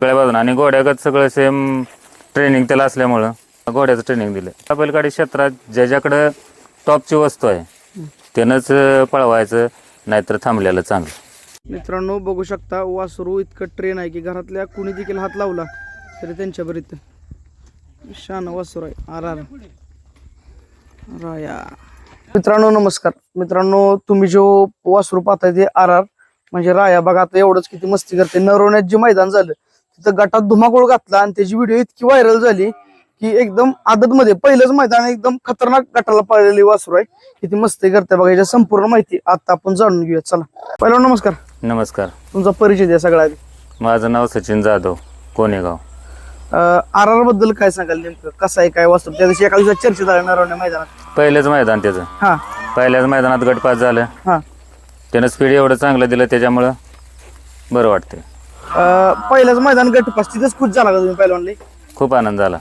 सगळ्या बाजून आणि घोड्यागत सगळं सेम ट्रेनिंग त्याला असल्यामुळं घोड्याचं ट्रेनिंग दिलं. बैलगाडी क्षेत्रात ज्याच्याकडं टॉपची वस्तू आहे त्यानंच पळवायचं नाहीतर थांबलेलं चांगलं. मित्रांनो बघू शकता वासरू इतकं ट्रेन आहे की घरातल्या कुणी देखील हात लावला तरी त्यांच्या इथं शान वासरू आहे. आर आर राया. मित्रांनो नमस्कार. मित्रांनो तुम्ही जो वासरू पाहताय ते आर आर म्हणजे राया बघा आता एवढंच किती मस्ती करते. नरवण्यात जे मैदान झालं तिथं गटात धुमाकूळ घातला आणि त्याची व्हिडिओ इतकी व्हायरल झाली की एकदम आदत मध्ये पहिलंच मैदान एकदम खतरनाक गटाला पाळलेली वासरू आहे. किती मस्ती करते बघा याची संपूर्ण माहिती आता आपण जाणून घेऊया. चला. पहिला नमस्कार. नमस्कार. तुमचा परिचय द्या सगळा माझं नाव सचिन जाधव कोणेगाव आर आरबद्दल काय सांगाल नेमकं? कसं आहे काय वास्तव? त्या दिवशी एका दिवसात चर्चा झाली नरवण्या मैदानात? पहिलंच मैदान त्याचं. हा. पहिल्याच मैदानात गटपास झालं. हा. त्यानं स्पीड एवढं चांगलं दिलं त्याच्यामुळं बरं वाटते अं, पहिल्याच मैदान गटपास तिथेच खुश झाला का तुम्ही पहिलवानले? खूप आनंद झाला.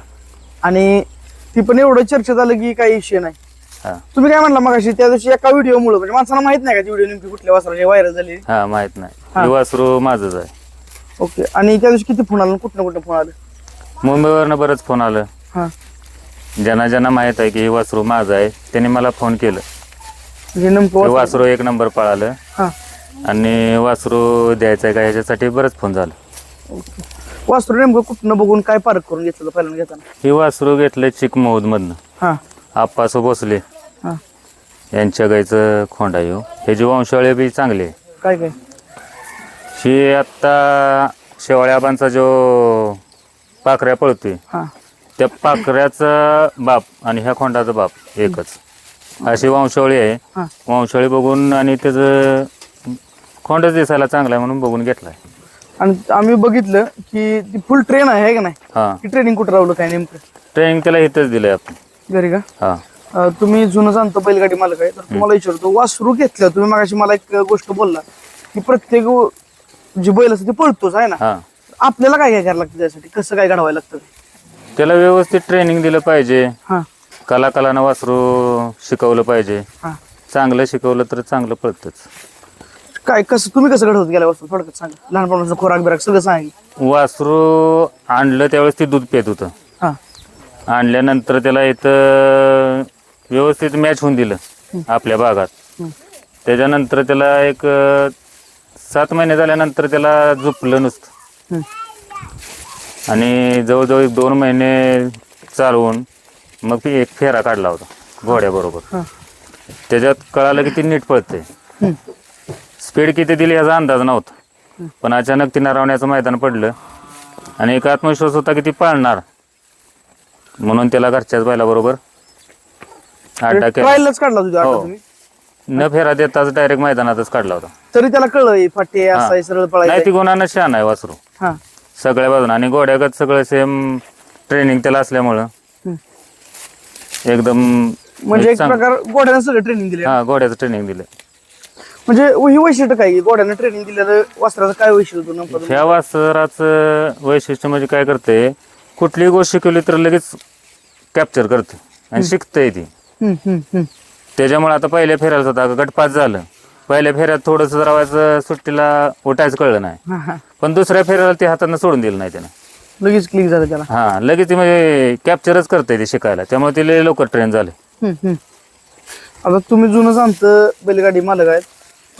आणि ती पण एवढं चर्चा झालं की काही विषय नाही. हा. तुम्ही काय म्हणला मगाशी त्या दिवशी एका व्हिडिओ मुळे म्हणजे माणसाला माहीत नाही का ती व्हिडिओ नेमकी कुठल्या वासराची व्हायरल झाली? हा माहीत नाही. ही. वासरू माझंच आहे. ओके. आणि त्या दिवशी किती फोन आला कुठं कुठं फोन आलं? मुंबईवरनं बरंच फोन आलं. हा. ज्यांना ज्यांना माहीत आहे की हे वासरू माझं आहे त्यांनी मला फोन केलं. म्हणजे नेमकं हे वासरू- वासरू एक नंबर पळालं. हा. आणि वासरू द्यायचं आहे का ह्याच्यासाठी बरंच फोन झालं. वासरू नेमकं कुठनं बघून काय पारख करून घेतलं पहिल्यांदा घेताना? हे वासरू घेतलं चिकमौदमधनं हा. आप्पासो भोसले. हा. यांच्या गाईचं खोंड आहे ह्यो. ह्याची वंशावळी बी चांगली. आहे काय काय? ही आत्ता शेवाळ्याबांचा जो पाखऱ्या पळतोय हा. त्या पाखऱ्याचा बाप आणि ह्या खोंडाचा बाप एकच. अशी वंशावळी आहे. हा. वंशावळी बघून आणि त्याचं खोंडच दिसायला चांगला आहे म्हणून बघून घेतलाय. आणि आम्ही बघितलं की ती फुल ट्रेन आहे का नाही? हा. ती ट्रेनिंग कुठं राहिलं काय नेमकं? ट्रेनिंग त्याला इथंच दिलंय आपण. घरी का? हा. अं, तुम्ही जुनं जाणतो बैलगाडी मालक आहे तर तुम्हाला विचारतो वासरू घेतलं तुम्ही मागाशी मला एक गोष्ट बोलला की प्रत्येक व- जे बैल असतं ते पळतोच आहे ना? हा. आपल्याला काय काय करायला लागतं त्यासाठी? कसं काय घडवायला लागतं? त्याला व्यवस्थित ट्रेनिंग दिलं पाहिजे. हा. कला कलानं वासरू शिकवलं पाहिजे. हा. चांगलं शिकवलं तर चांगलं पळतच. काय कसं तुम्ही कसं घडवत गेला वासरू? थोडक्यात सांगा. लहानपणाचं खोराक बिराक सगळं सांगा. वासरू आणलं त्यावेळेस ती दूध पेत होतं. हा. आणल्यानंतर त्याला इथं व्यवस्थित मॅच होऊन दिलं आपल्या भागात. त्याच्यानंतर त्याला एक अं, सात महिने झाल्यानंतर त्याला झोपलं नुसतं. आणि जवळजवळ एक दोन महिने चालवून मग ती एक फेरा काढला होता घोड्याबरोबर. हा. त्याच्यात कळालं की ती नीट पळते. स्पीड किती दिली याचा अंदाज नव्हता. पण अचानक ती नारावण्याचं मैदान पडलं आणि एक आत्मविश्वास होता की ती पाळणार. म्हणून त्याला घरच्याच बैलाबरोबर अड्डा केला. ट्रायलच काढला तुझ्या हो. न फेरा देताच डायरेक्ट मैदानातच काढला होता. तरी त्याला कळलं फाटे सरळ नाही पळायचं ती गुणानं शान आहे वासरू. हा. सगळ्या बाजून. आणि घोड्यागत सगळं सेम ट्रेनिंग त्याला असल्यामुळं हम्म. एकदम म्हणजे एक चांग- प्रकार घोड्यानं सगळं ट्रेनिंग दिले हा घोड्याचं ट्रेनिंग दिलं म्हणजे ही वैशिष्ट्य काय? घोड्यानं ट्रेनिंग दिलेलं वस्त्राचं काय वैशिष्ट्य होतं नेमकं? तुम्ही? ह्या वासराचं वैशिष्ट्य म्हणजे काय करते कुठलीही गोष्ट शिकवली तर लगेच कॅप्चर करते आणि शिकते ती. हम्म, हम्म, हम्म. त्याच्यामुळे आता पहिल्या फेऱ्याला होता गटपास झालं. पहिल्या फेऱ्यात थोडंसं रावायचं सुट्टीला उठायचं कळलं नाही. हा, हा. पण पण दुसऱ्या फेऱ्याला ते हातानं सोडून दिलं नाही त्यानं. लगेच क्लिक झालं त्याला. हा लगेच ती म्हणजे कॅप्चरच करते ते शिकायला. त्यामुळे ते लय लवकर ट्रेन झाले. हम्म, हम्म. आता तुम्ही जुनं जाणत बैलगाडी मालक आहेत.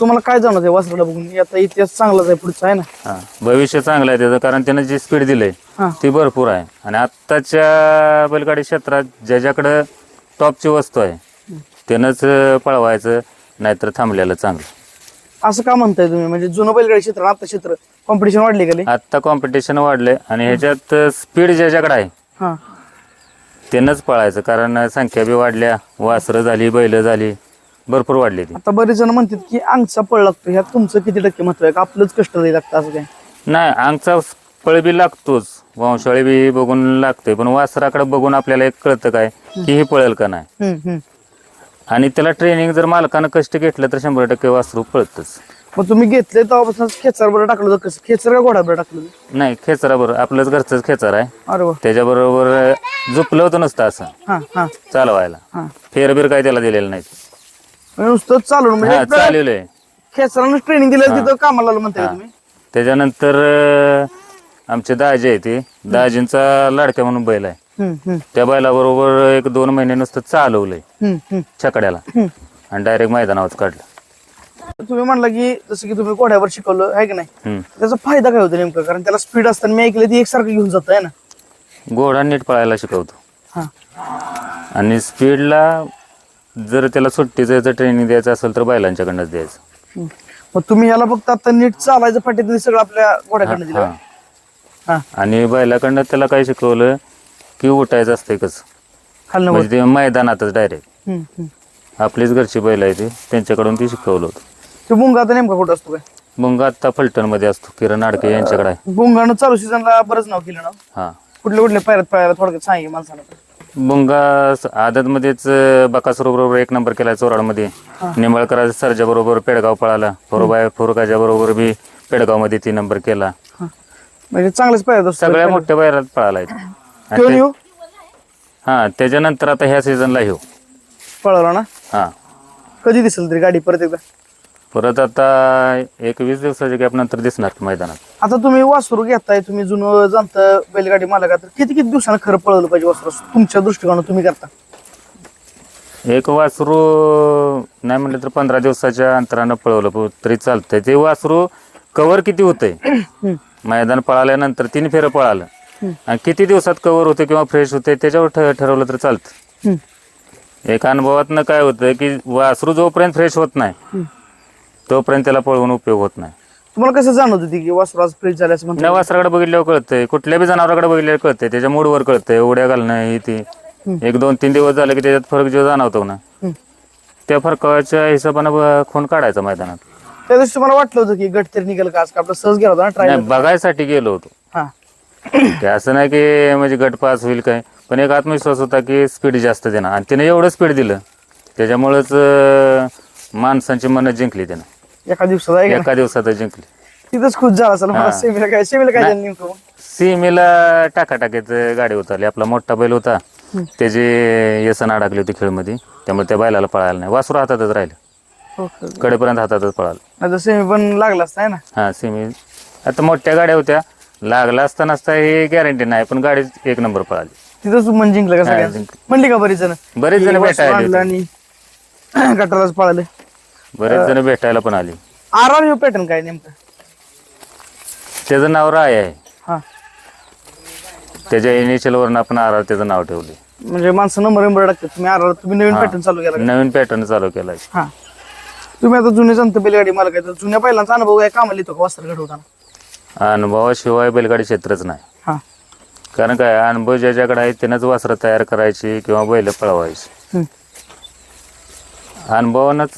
तुम्हाला काय जाणवत आहे वासराला बघून. आता इतिहास चांगलाच आहे पुढचा आहे ना? हा. भविष्य चांगलं आहे त्याचं कारण त्यानं जी स्पीड दिलंय हा. ती भरपूर आहे. आणि आत्ताच्या बैलगाडी क्षेत्रात ज्याच्याकडं टॉपची वस्तू आहे त्यानंच पळवायचं नाहीतर थांबलेलं चांगलं. असं का म्हणताय तुम्ही? म्हणजे जुनं बैलगाडी क्षेत्र आणि आता क्षेत्र कॉम्पिटिशन वाढली का लई? आत्ता कॉम्पिटिशन वाढलंय आणि ह्याच्यात स्पीड ज्याच्याकडे आहे हा. त्यानंच पळायचं कारण संख्या बी वाढल्या. वासरं झाली बैल झाली. भरपूर वाढली ती. आता बरेच जण म्हणतात की अंगचा पळ लागतो. ह्यात तुमचं किती टक्के महत्त्व आहे? का आपलंच कष्ट लई लागतं असं काय नाही अंगचा पळ बी लागतोच. वंशावळी बी बघून लागते पण वासराकडे बघून आपल्याला एक कळतं काय की हे पळेल का नाही. हम्म, हम्म. आणि त्याला ट्रेनिंग जर मालकानं कष्ट घेतलं तर शंभर टक्के वासरू पळतच. मग तुम्ही घेतले तेव्हापासून खेचर बरं टाकलं होतं कसं? खेचर का घोडा बरं टाकलं होतं? नाही खेचरा बरोबर आपलंच घरचंच खेचर आहे. अरे वा. त्याच्याबरोबर झोपलं होतं नसतं असं. हा हा. चालवायला. हा. फेरबीर काय त्याला दिलेलं नाही. म्हणजे नुसतं चालून म्हणजे चालवलंय खेचरानं ट्रेनिंग दिलं तिथं कामाला आलं म्हणताय. तुम्ही. त्याच्यानंतर अं, आमचे दाजी आहे ते. दाजींचा लाडक्या म्हणून बैल आहे. हम्म, हम्म, त्या बैलाबरोबर एक दोन महिने नुसतं चालवलंय. हम्म, हम्म, छकड्याला. हम्म. आणि डायरेक्ट मैदानावर काढलं. तुम्ही म्हणला की जसं की तुम्ही घोड्यावर शिकवलं आहे की नाही? हम्म. त्याचा फायदा काय होतो नेमका? कारण त्याला स्पीड असताना मी ऐकलं ती एकसारखं घेऊन जात आहे ना? घोडा नीट पळायला शिकवतो. हा. आणि स्पीडला जर त्याला सुट्टीचं याचं ट्रेनिंग द्यायचं असेल तर बैलांच्याकडनंच द्यायचं. मग तुम्ही याला फक्त आता नीट चालायचं फाटीत सगळं आपल्या घोड्याकडनं दिलं? हा. हा. आणि बैलाकडनं त्याला काय शिकवलं की उठायचं खालनं वर. म्हणजे ते मैदानातच डायरेक्ट हम्म, हम्म. आपलीच घरची बैल आहे ते. त्यांच्याकडून ती शिकवलं होतं. ते बुंगा आता नेमका कुठं असतो काय? मग आता फलटणमध्ये असतो. किरण आडके यांच्याकडे आहे. बुंगानं चालू सीझनला बरंच नाव केलं ना? हा. कुठले कुठले पायऱ्यात पायऱ्या थोडक्यात सांगे माणसाला बुंगा आदतमध्येच बकासूर बरोबर एक नंबर केला चोराडमध्ये. निंबाळकर सरजा बरोबर पेडगाव पळाला. फोरोबाय फोरकाच्या बरोबर बी पेडगावमध्ये तीन नंबर केला. म्हणजे चांगलेच असतो. सगळ्या मोठ्या बैलात पळाला आहे. हा त्याच्यानंतर आता ह्या सीझनला येऊ. पळवला ना? हा. कधी दिसेल तरी गाडी परत एकदा? परत आता एक वीस दिवसाच्या गॅप नंतर दिसणार मैदानात. आता तुम्ही वासरू घेताय तुम्ही जुनं जाणत बैलगाडी मालक आहात. किती किती दिवसानं खरं पळवलं पाहिजे वासरू? तुमच्या दृष्टिकोनात तुम्ही करता. एक वासरू नाही म्हटलं तर पंधरा दिवसाच्या अंतरानं पळवलं प- तरी चालतंय. ते वासरू कवर किती होतंय. मैदान पळाल्यानंतर तीन फेरं पळालं. आणि किती दिवसात कवर होते किंवा फ्रेश होते त्याच्यावर ठ- ठरवलं तर चालतं. हम्म. एक अनुभवातनं काय होतं की वासरू जोपर्यंत फ्रेश होत नाही तोपर्यंत त्याला पळवून उपयोग होत नाही. तुम्हाला कसं जाणवत होती की वासरू आज फ्रेश झालं असं न म्हणतात वासराकडे बघितल्यावर कळतंय. कुठल्या बी जनावराकडे बघितल्यावर कळतंय. त्याच्या मूडवर कळतंय. उड्या घालणं ही ती. एक दोन तीन दिवस झाले की त्याच्यात फरक जो जाणवतो ना. त्या फरकाच्या हिशोबानं ब- खून काढायचा मैदानात. त्या दिवशी मला वाटलं होतं की गट तरी निघेल का? आज का आपलं सहज गेला होता ना ट्राय नाही बघायसाठी गेलो होतो. हा. ते असं नाही की म्हणजे गट पास होईल काय पण एक आत्मविश्वास होता की स्पीड जास्त देणार आणि तिने एवढं स्पीड दिलं त्याच्यामुळंच माणसांची मनं जिंकली त्यानं. एका दिवसात आहे का एका दिवसात जिंकली. तिथंच खुश झाला असेल. मला हा. सेमीला काय सेमीला काय झालं नेमकं? सीमेला टाकाटाकीत गाडी उतरली. आपला मोठा बैल होता. त्याची येसन अडकली होती खेळमध्ये त्यामुळे त्या बैलाला पळायला नाही. वासरू हातातच राहिलं. ओके कडेपर्यंत हातातच पळालं. आता सेमी पण लागला असता है ना? हा सिमी. आता मोठ्या गाड्या होत्या. लागला असता नसता हे गॅरंटी नाही पण गाडी एक नंबर पळाली. तिथंच मन जिंकलं का हा, सगळ्यांना जिंकलं. म्हणली का बरीच जण? बरेच जण भेटायला. आणि पळाले. बरेच जण भेटायला पण आली. आर आर पॅटर्न काय नेमकं? त्याचं नाव राय आहे. हा. त्याच्या इनिशियल वरून आपण आर आर त्याचं नाव ठेवले. म्हणजे माणसं नंबर नंबर टाकतात तुम्ही आर आर तुम्ही नवीन हा. पॅटर्न चालू केला का? नवीन पॅटर्न चालू केलाय हा. तुम्ही आता जुने जाणतं बैलगाडी आहे तर जुन्या बैलांचा अनुभव काय कामाला येतो का वस्त्र घडवताना? अनुभवाशिवाय बैलगाडी क्षेत्रच नाही. हा. कारण काय अनुभव ज्याच्याकडे आहे त्यानंच वासरं तयार करायची किंवा बैल पळवायची. हम्म. अनुभवानंच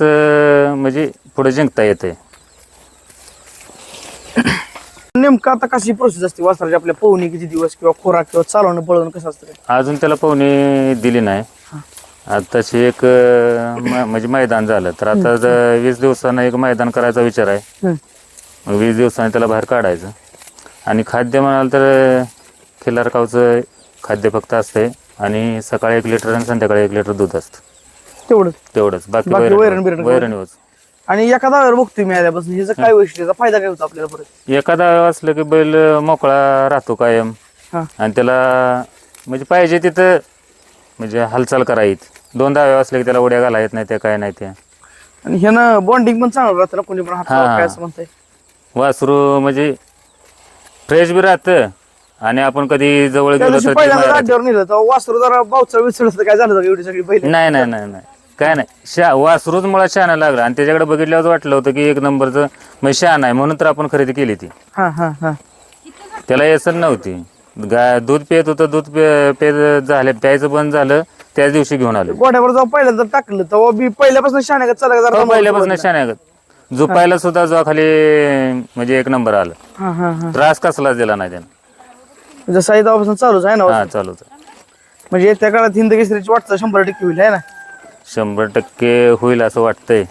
म्हणजे पुढे जिंकता येते नेमकं आता कशी प्रोसेस असते वस्त्राची आपल्या पोहणी किती दिवस किंवा खोराक किंवा चालवणं पळवणं कसं असतं? अजून त्याला पाहुणे दिली नाही. आताशी एक म- म्हणजे मैदान झालं. तर आता ज- वीस दिवसानं एक मैदान करायचा विचार आहे. मग वीस दिवसांनी त्याला बाहेर काढायचं. आणि खाद्य म्हणाल तर खिलारकावचं खाद्य फक्त असते आणि सकाळी एक लिटर आणि संध्याकाळी एक लिटर दूध असतं. तेवढं तेवढंच. बाकी बाकी वैरण- वैरण बिरण आणि एखादा वेळ बघतोय मी आल्यापासून ह्याचा काय वैशिष्ट्य? याचा फायदा काय होतो आपल्याला परत? एखादा असलं की बैल मोकळा राहतो कायम. हा. आणि त्याला म्हणजे पाहिजे तिथं म्हणजे हालचाल करायत दोन दावे असले की त्याला उड्या घाला येत नाही त्या काय नाही त्या. आणि ह्यानं बॉन्डिंग पण चांगलं राहतं ना कोणी पण हात हा. काय असं म्हणताय? वासरू म्हणजे फ्रेश बी राहतं आणि आपण कधी जवळ त्या गेलो दिवशी तर ते पहिल्यांदा बाहेर अड्ड्यावर नेलं तर वासरू जरा बावचळ विचळ काय झालं होतं का एवढी सगळी बैल नाही नाही नाही नाही. काय नाही. शा वासरूच मुळात शहाणा लागला. आणि त्याच्याकडे बघितल्यावर वाटलं होतं की एक नंबरचं म्हणजे शहाणा आहे. म्हणून तर आपण खरेदी केली ती. हा हा हा. त्याला येसन नव्हती. गा दूध पित होतं दूध पे पेत झाले प्यायचं बंद झालं त्याच दिवशी घेऊन आलो. गोड्यावर जाऊ पहिल्यांदा टाकलं तेव्हा बी पहिल्यापासून शाण्या चालला जरा हो, पहिल्यापासून पडला. शहाणा झोपायला सुद्धा जो खाली म्हणजे एक नंबर आला. हा हा हा. त्रास कसलाच दिला नाही त्यानं. जसं आहे तेव्हापासून चालूच आहे ना हा. चालू म्हणजे त्या काळात हिंद केसरीची वाटतं शंभर टक्के होईल आहे ना? शंभर टक्के होईल असं वाटतंय.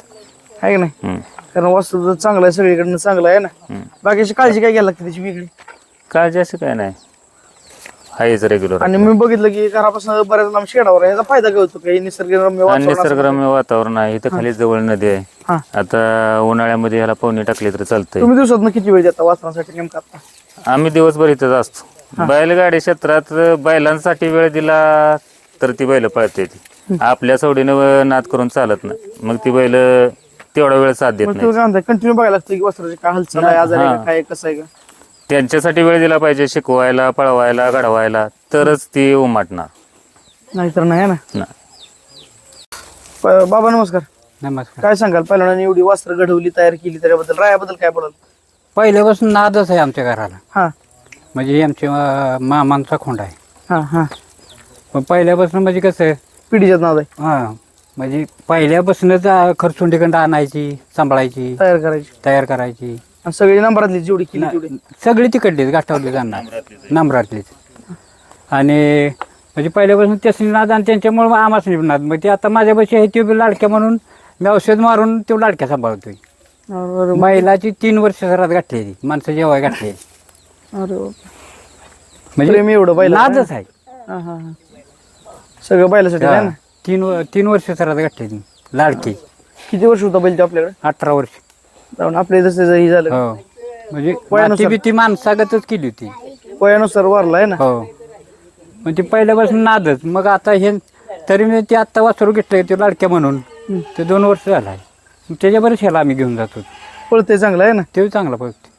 आहे की नाही? हम्म, कारण वास्तू चांगलं आहे सगळीकडनं चांगलं आहे ना. हम्म. बाकीची काळजी काय घ्यायला लागते त्याची वेगळी? काळजी असं काय नाही. आहेच रेग्युलर आणि मी बघितलं की घरापासून बऱ्याच लांब शेडावर आहे. याचा फायदा काय होतो? काही निसर्गरम्य आणि वातावरण असं- निसर्गरम्य वातावरण आहे. इथं खाली जवळ नदी आहे. हा. आता उन्हाळ्यामध्ये ह्याला पाहुणे टाकले तर चालतंय. तुम्ही दिवसात किती वेळ देता वाचनासाठी नेमका आता? आम्ही दिवसभर इथंच असतो. बैलगाडी क्षेत्रात बैलांसाठी वेळ दिला तर ती बैल पळते ती. आपल्या सवडीनं नाद करून चालत नाही. मग ती बैल तेवढा वेळ साथ देत नाही कंटिन्यू बघायला लागतं की वस्त्राची काय हालचाल आहे आजार आहे का, काय कसं आहे का? त्यांच्यासाठी वेळ दिला पाहिजे शिकवायला पळवायला घडवायला तरच ती उमाटणार. नाहीतर नाही है ना? ना. प- बाबा नमस्कार. नमस्कार. काय सांगाल पहिल्यांदा एवढी वस्त्र घडवली तयार केली त्याच्याबद्दल रायाबद्दल काय बोलाल? पहिल्यापासून नादच आहे आमच्या घराला. हा. म्हणजे हे आमच्या अं, मामांचा खोंड आहे. हा हा. पण पहिल्यापासून म्हणजे कसं आहे पिढीच्यात नाव आहे. हां म्हणजे पहिल्यापासूनच अं, खरसुंडीकडं आणायची सांभाळायची तयार करायची. तयार करायची. आणि सगळी नंबरातली जेवढी केली तेवढी. सगळी तिकडलीच गाठावली जाणार. नम्रातलीच आणि म्हणजे पहिल्यापासून त्यासनी नाद आणि त्यांच्यामुळे आमाच नाद. मग ते आता माझ्यापाशी आहे ते लाडक्या म्हणून मी औषध मारून तो लाडक्या सांभाळतोय. अरे बैलाची तीन वर्ष घरात गाठलेली माणसं जेवाय अरे बाप. म्हणजे प्रेम एवढं बैलाचं नादच आहे. हा हा हा. सगळं बैलासाठी आहे ना? तीन व- तीन वर्ष सरात गाठलेली लाडकी. किती वर्ष होता बैल ते आपल्याकडे? अठरा वर्ष. जाऊन आपले जसं हे झालं. हो. म्हणजे वयानुसार. माती बिती माणसागतच केली होती. वयानुसार वारला आहे ना? हो. मग ते पहिल्यापासून नादच. मग आता हे तरी मी ते आत्ता वासरू घेतलंय ते लाडक्या म्हणून. ते दोन वर्ष झालं आहे मग त्याच्याबरोबर ह्याला आम्ही घेऊन जातो. पळते चांगलं आहे ना? ते चांगला पळते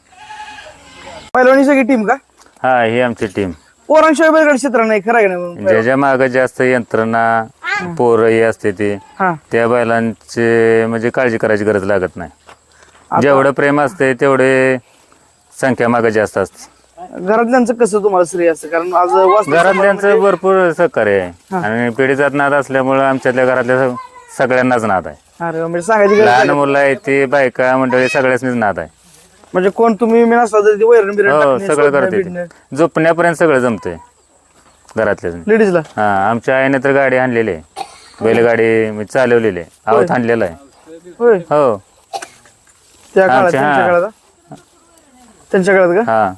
पहिलवानी सगळी टीम का? हा ही आमची टीम पोरांशिवाय बैलगाडी क्षेत्र नाही खरं आहे ज्याच्या माग जास्त यंत्रणा पोरं हे असते ती हा. त्या बैलांचे म्हणजे काळजी करायची गरज लागत नाही. जेवढं प्रेम असते तेवढे संख्या मागे जास्त असते. घरातल्यांचं कसं तुम्हाला श्रेय असतं? कारण आज वास्तू घरातल्यांचं भरपूर सहकार्य आहे. आणि पिढीजात नाद असल्यामुळं आमच्यातल्या घरातल्या सग- सगळ्यांनाच नाद आहे. अरे म्हणजे सांगायची गरज लहान. मुलं आहे ते बायका मंडळी सगळ्यासनीच नाद आहे. म्हणजे कोण तुम्ही मी नसला तरी वैरण बिरण हो सगळं करते ते. झोपण्यापर्यंत सगळं जमतंय. घरातल्या लेडीजला हा आमच्या आईने तर गाडी आणलेली आहे. बैलगाडी म्हणजे चालवलेली आहे. आवत आणलेलं आहे. होय. हो. त्या काळात आमच्या- त्यांच्या हा. काळात? हा? त्यांच्या काळात का? हा.